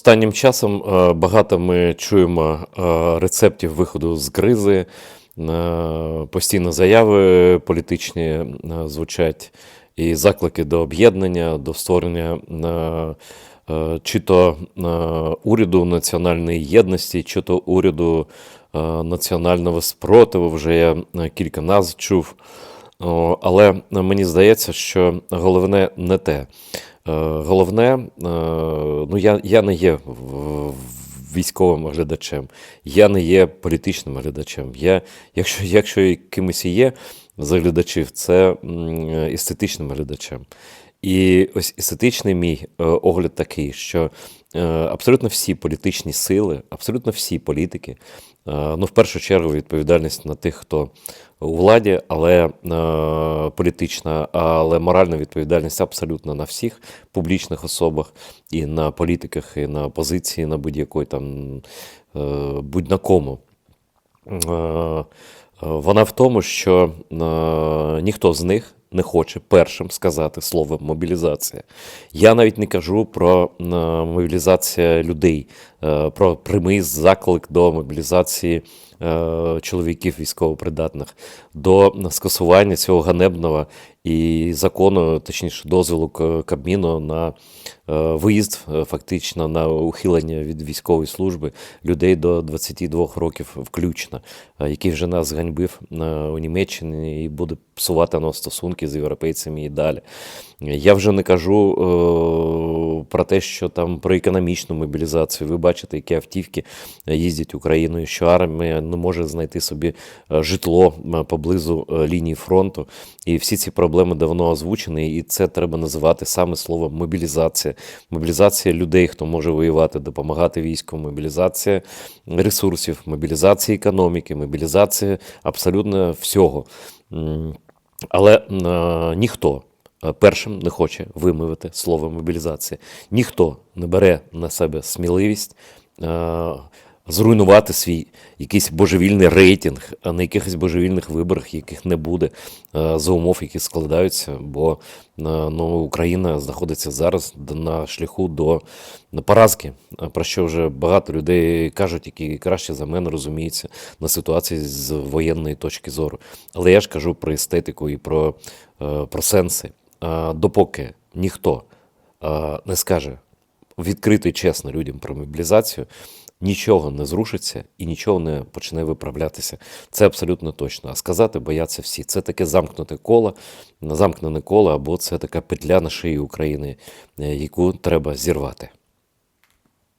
Останнім часом е, багато ми чуємо е, рецептів виходу з кризи, е, постійно заяви політичні звучать, і заклики до об'єднання, до створення чи то уряду національної єдності, чи то уряду національного спротиву. Вже я кілька назв чув. Але мені здається, що головне не те. Е, Головне, е, ну я, я не є військовим глядачем, я не є політичним глядачем. Я, якщо, якщо кимось і є за глядачів, це естетичним глядачем. І ось естетичний мій е, огляд такий, що е, абсолютно всі політичні сили, абсолютно всі політики, е, ну, в першу чергу, відповідальність на тих, хто у владі, але політична, але моральна відповідальність абсолютно на всіх публічних особах, і на політиках, і на опозиції, на будь-якої там е, будь на кому. Вона в тому, що ніхто з них не хоче першим сказати слово мобілізація. Я навіть не кажу про мобілізацію людей, про прямий заклик до мобілізації е, чоловіків військовопридатних, до скасування цього ганебного і закону, точніше, дозволу Кабміну на е, виїзд, е, фактично на ухилення від військової служби людей до 22 років включно, е, який вже нас ганьбив е, у Німеччині і буде псувати нам стосунки з європейцями і далі. Я вже не кажу е, про те, що там про економічну мобілізацію. Ви бачите, які автівки їздять Україною, що армія не може знайти собі е, житло е, поблизу е, лінії фронту. І всі ці проблеми давно озвучені, і це треба називати саме словом мобілізація. Мобілізація людей, хто може воювати, допомагати війську, мобілізація ресурсів, мобілізація економіки, мобілізація абсолютно всього. Але е, ніхто першим не хоче вимовити слово мобілізація. Ніхто не бере на себе сміливість е, зруйнувати свій якийсь божевільний рейтинг на якихось божевільних виборах, яких не буде е, за умов, які складаються, бо е, ну, Україна знаходиться зараз на шляху до поразки, е, про що вже багато людей кажуть, які краще за мене розуміються на ситуації з воєнної точки зору. Але я ж кажу про естетику і про, е, про сенси. Е, Допоки ніхто е, не скаже відкрито і чесно людям про мобілізацію, нічого не зрушиться і нічого не почне виправлятися. Це абсолютно точно. А сказати бояться всі. Це таке замкнуте коло, замкнене коло, або це така петля на шиї України, е, яку треба зірвати.